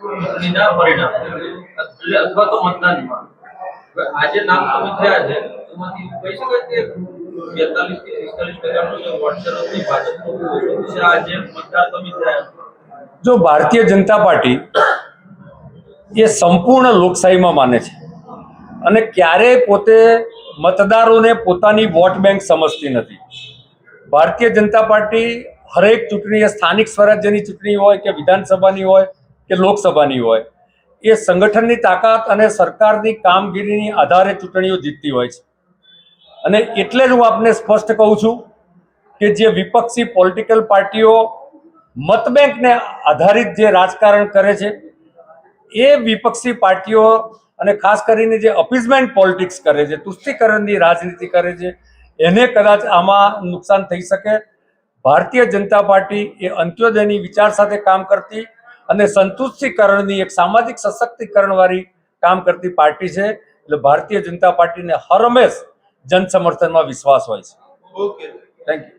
ચૂંટણીના પરિણામ આજે નામ સામે થયા છે એમાંથી કહી શકાય કે બેતાલીસથી પિસ્તાલીસ ટકાનું જે થયા જો ભારતીય જનતા પાર્ટી એ સંપૂર્ણ લોકશાહીમાં માને છે અને ક્યારેય પોતે મતદારોને પોતાની વોટ બેંક સમજતી નથી. ભારતીય જનતા પાર્ટી હરેક ચૂંટણી સ્થાનિક સ્વરાજ્યની ચૂંટણી હોય કે વિધાનસભાની હોય કે લોકસભાની હોય, એ સંગઠનની તાકાત અને સરકારની કામગીરીની આધારે ચૂંટણીઓ જીતતી હોય છે. અને એટલે જ હું આપને સ્પષ્ટ કહું છું કે જે વિપક્ષી પોલિટિકલ પાર્ટીઓ મતબેંકને આધારિત જે રાજકારણ કરે છે, એ વિપક્ષી પાર્ટીઓ અને ખાસ કરીને જે અપીઝમેન્ટ પોલિટિક્સ કરે છે, તુષ્ટિકરણની રાજનીતિ કરે છે એને કદાચ આમાં નુકસાન થઈ શકે. ભારતીય જનતા પાર્ટી એ અંત્યોદયની વિચાર સાથે કામ કરતી અને સંતુષ્ટિકરણની એક સામાજિક સશક્તિકરણવાળી કામ કરતી પાર્ટી છે. એટલે ભારતીય જનતા પાર્ટીને હર હંમેશ જન સમર્થનમાં વિશ્વાસ હોય છે. ઓકે થેન્ક યુ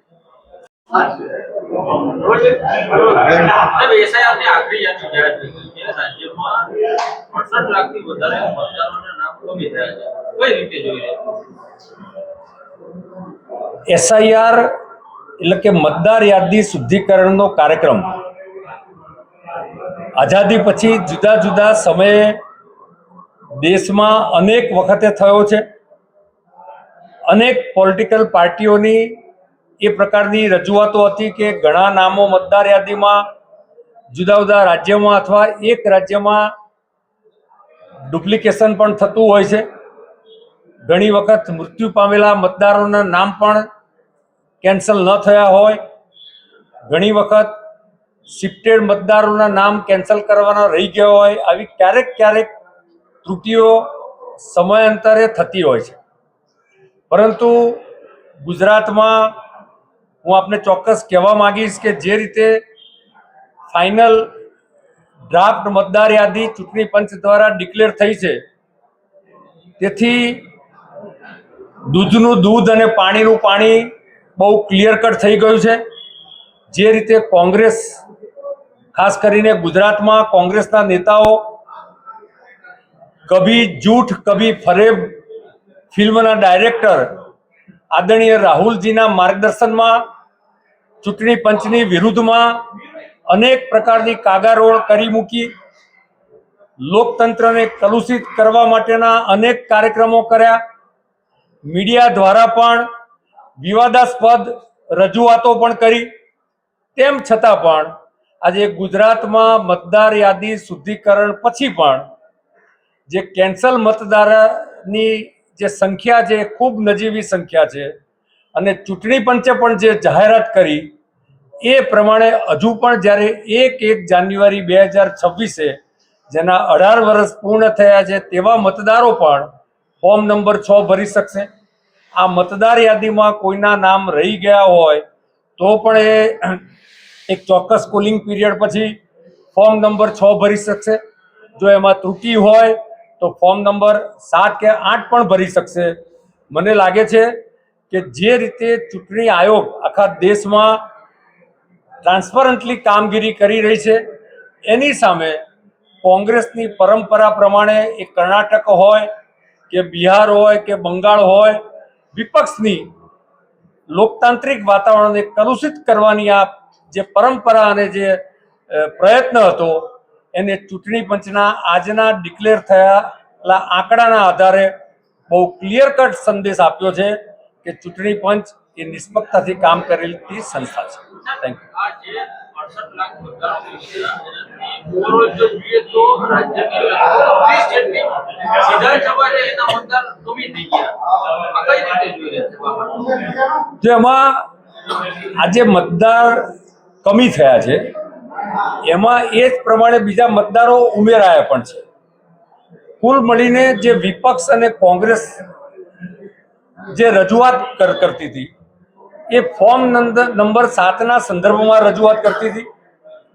એસઆઈઆર એટલે કે મતદાર યાદી શુદ્ધિકરણનો કાર્યક્રમ. આઝાદી પછી જુદા જુદા સમયે દેશમાં અનેક વખતે થયો છે. અનેક પોલિટિકલ પાર્ટીઓની એ પ્રકારની રજૂઆતો હતી કે ઘણા નામો મતદાર યાદીમાં જુદા જુદા રાજ્યમાં અથવા એક રાજ્યમાં ડુપ્લિકેશન પણ થતું હોય છે. ઘણી વખત મૃત્યુ પામેલા મતદારોના નામ પણ કેન્સલ ન થયા હોય, ઘણી વખત શિફ્ટેડ મતદારોના નામ કેન્સલ કરવાના રહી ગયા હોય, આવી ક્યારેક ક્યારેક ત્રુટીઓ સમયાંતરે થતી હોય છે. પરંતુ ગુજરાતમાં હું આપને ચોક્કસ કહેવા માગીશ કે જે રીતે ફાઇનલ ડ્રાફ્ટ મતદાર યાદી ચૂંટણી પંચ દ્વારા ડિક્લેર થઈ છે, તેથી દૂધનું દૂધ અને પાણીનું પાણી બહુ ક્લિયર કટ થઈ ગયું છે. જે રીતે કોંગ્રેસ, ખાસ કરીને ગુજરાતમાં કોંગ્રેસના નેતાઓ કભી જૂઠ, કભી ફરેબ ફિલ્મના ડાયરેક્ટર આદરણીય રાહુલજીના માર્ગદર્શનમાં, ચૂંટણી પંચની વિરુદ્ધમાં અનેક પ્રકારની કાગારોળ કરી મૂકી, લોકતંત્રને કલુષિત કરવા માટેના અનેક કાર્યક્રમો કર્યા. મીડિયા દ્વારા પણ વિવાદાસ્પદ રજૂઆતો પણ કરી. તેમ છતાં પણ આજે ગુજરાતમાં મતદાર યાદી શુદ્ધિકરણ પછી પણ જે કેન્સલ મતદારની જે સંખ્યા છે, ખૂબ નજીવી સંખ્યા છે અને ચૂંટણી પંચે પણ જે જાહેરાત કરી, એ પ્રમાણે હજુ પણ જ્યારે એક એક જાન્યુઆરી બે હજાર છવ્વીસે જેના અઢાર વર્ષ પૂર્ણ થયા છે, તેવા મતદારો પણ ફોર્મ નંબર છ ભરી શકશે. આ મતદાર યાદીમાં કોઈના નામ રહી ગયા હોય, તો પણ એ એક ચોક્કસ કુલિંગ પીરિયડ પછી ફોર્મ નંબર છ ભરી શકશે. જો એમાં ત્રુટિ હોય, તો ફોર્મ નંબર સાત કે આઠ પણ ભરી શકશે. મને લાગે છે કે જે રીતે ચૂંટણી આયોગ આખા દેશમાં ટ્રાન્સપરન્ટલી કામગીરી કરી રહી છે, એની સામે કોંગ્રેસની પરંપરા પ્રમાણે એ કર્ણાટક હોય, કે બિહાર હોય, કે બંગાળ હોય વિપક્ષની લોકતાંત્રિક વાતાવરણને કલુષિત કરવાની આ જે પરંપરા અને જે પ્રયત્ન હતો, એને ચૂંટણી પંચના આજના ડિક્લેર થયેલા આંકડાના આધારે બહુ ક્લિયર કટ સંદેશ આપ્યો છે કે ચૂંટણી પંચ એ નિષ્પક્ષતાથી કામ કરેલી સંસ્થા છે. થેન્ક યુ આ જે 68 લાખ મતદારો છે, એનાથી overall જો જોઈએ તો રાજ્યની લગભગ 20 જેટલી વિધાનસભા છે, એના મતદાર કમી થઈ ગયા. આ કઈ રીતે જોઈ રહ્યા છે બાબત? તો એમાં આજે મતદાર કમી થયા છે એમાં એ જ પ્રમાણે બીજા મતદારો ઉમેરાયા પણ છે કુલ મળીને જે વિપક્ષ અને કોંગ્રેસ જે રજૂઆત કર- કરતી હતી એ ફોર્મ નંબર સાતના સંદર્ભમાં રજૂઆત કરતી હતી.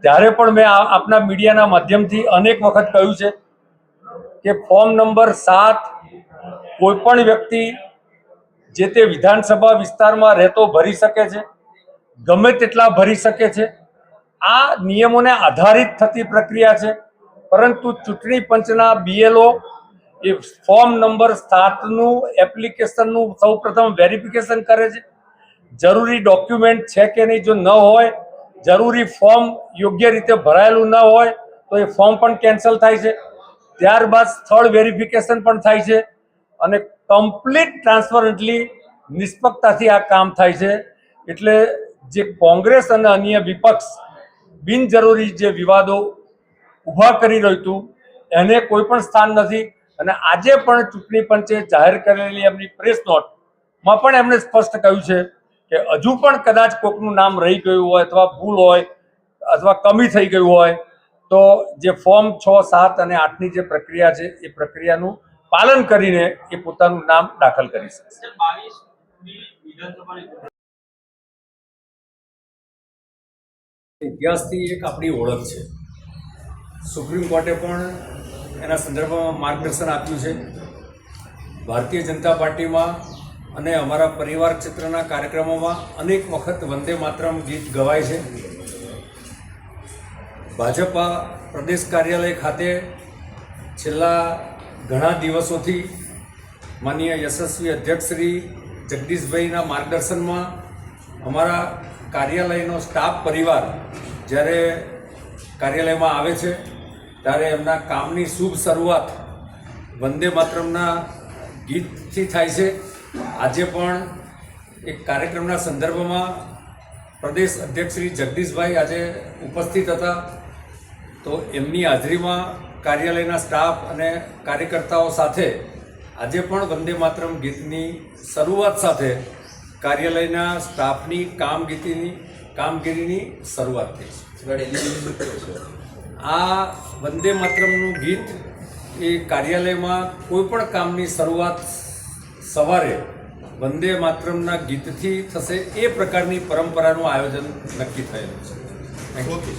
ત્યારે પણ મેં આપના મીડિયાના માધ્યમથી અનેક વખત કહ્યું છે કે ફોર્મ નંબર સાત કોઈપણ વ્યક્તિ જે તે વિધાનસભા વિસ્તારમાં રહેતો ભરી શકે છે, ગમે તેટલા ભરી શકે છે. આ નિયમોને આધારિત થતી પ્રક્રિયા છે. પરંતુ ચૂંટણી પંચના બીએલઓ એ ફોર્મ નંબર સાતનું એપ્લિકેશનનું સૌપ્રથમ વેરિફિકેશન કરે છે. જરૂરી ડોક્યુમેન્ટ છે કે નહીં જો ન હોય, જરૂરી ફોર્મ યોગ્ય રીતે ભરાયેલું ન હોય, તો એ ફોર્મ પણ કેન્સલ થાય છે. ત્યારબાદ સ્થળ વેરિફિકેશન પણ થાય છે અને કમ્પ્લીટ ટ્રાન્સપરન્ટલી નિષ્પક્ષતાથી આ કામ થાય છે. એટલે જે કોંગ્રેસ અને અન્ય વિપક્ષ બિનજરૂરી જે વિવાદો ઊભા કરી રહ્યું હતું, એને કોઈ પણ સ્થાન નથી. અને આજે પણ ચૂંટણી પંચે જાહેર કરેલી એમની પ્રેસ નોટમાં પણ એમણે સ્પષ્ટ કહ્યું છે કે હજુ પણ કદાચ કોકનું નામ રહી ગયું હોય અથવા ભૂલ હોય અથવા કમી થઈ ગયું હોય, તો જે ફોર્મ છ, સાત અને આઠની જે પ્રક્રિયા છે, એ પ્રક્રિયાનું પાલન કરીને એ પોતાનું નામ દાખલ કરી શકશે ઇતિહાસથી એક આપણી ઓળખ છે. સુપ્રીમ કોર્ટે પણ એના સંદર્ભમાં માર્ગદર્શન આપ્યું છે. ભારતીય જનતા પાર્ટીમાં અને અમારા પરિવાર ક્ષેત્રના કાર્યક્રમોમાં અનેક વખત વંદે માતરમ ગીત ગવાય છે. ભાજપા પ્રદેશ કાર્યાલય ખાતે છેલ્લા ઘણા દિવસોથી માનનીય યશસ્વી અધ્યક્ષ શ્રી જગદીશભાઈના માર્ગદર્શનમાં અમારા કાર્યાલયનો સ્ટાફ પરિવાર જ્યારે કાર્યાલયમાં આવે છે, ત્યારે એમના કામની શુભ શરૂઆત વંદે માતરમના ગીતથી થાય છે. આજે પણ એક કાર્યક્રમના સંદર્ભમાં પ્રદેશ અધ્યક્ષ શ્રી જગદીશભાઈ આજે ઉપસ્થિત હતા. તો એમની હાજરીમાં કાર્યાલયના સ્ટાફ અને કાર્યકર્તાઓ સાથે આજે પણ વંદે માતરમ ગીતની શરૂઆત સાથે કાર્યાલયના સ્ટાફની કામગીરીની કામગીરીની શરૂઆત થઈ છે. આ વંદે માતરમનું ગીત એ કાર્યાલયમાં કોઈ પણ કામની શરૂઆત સવારે વંદે માતરમના ગીતથી થશે એ પ્રકારની પરંપરાનું આયોજન નક્કી થયેલું છે ઓકે.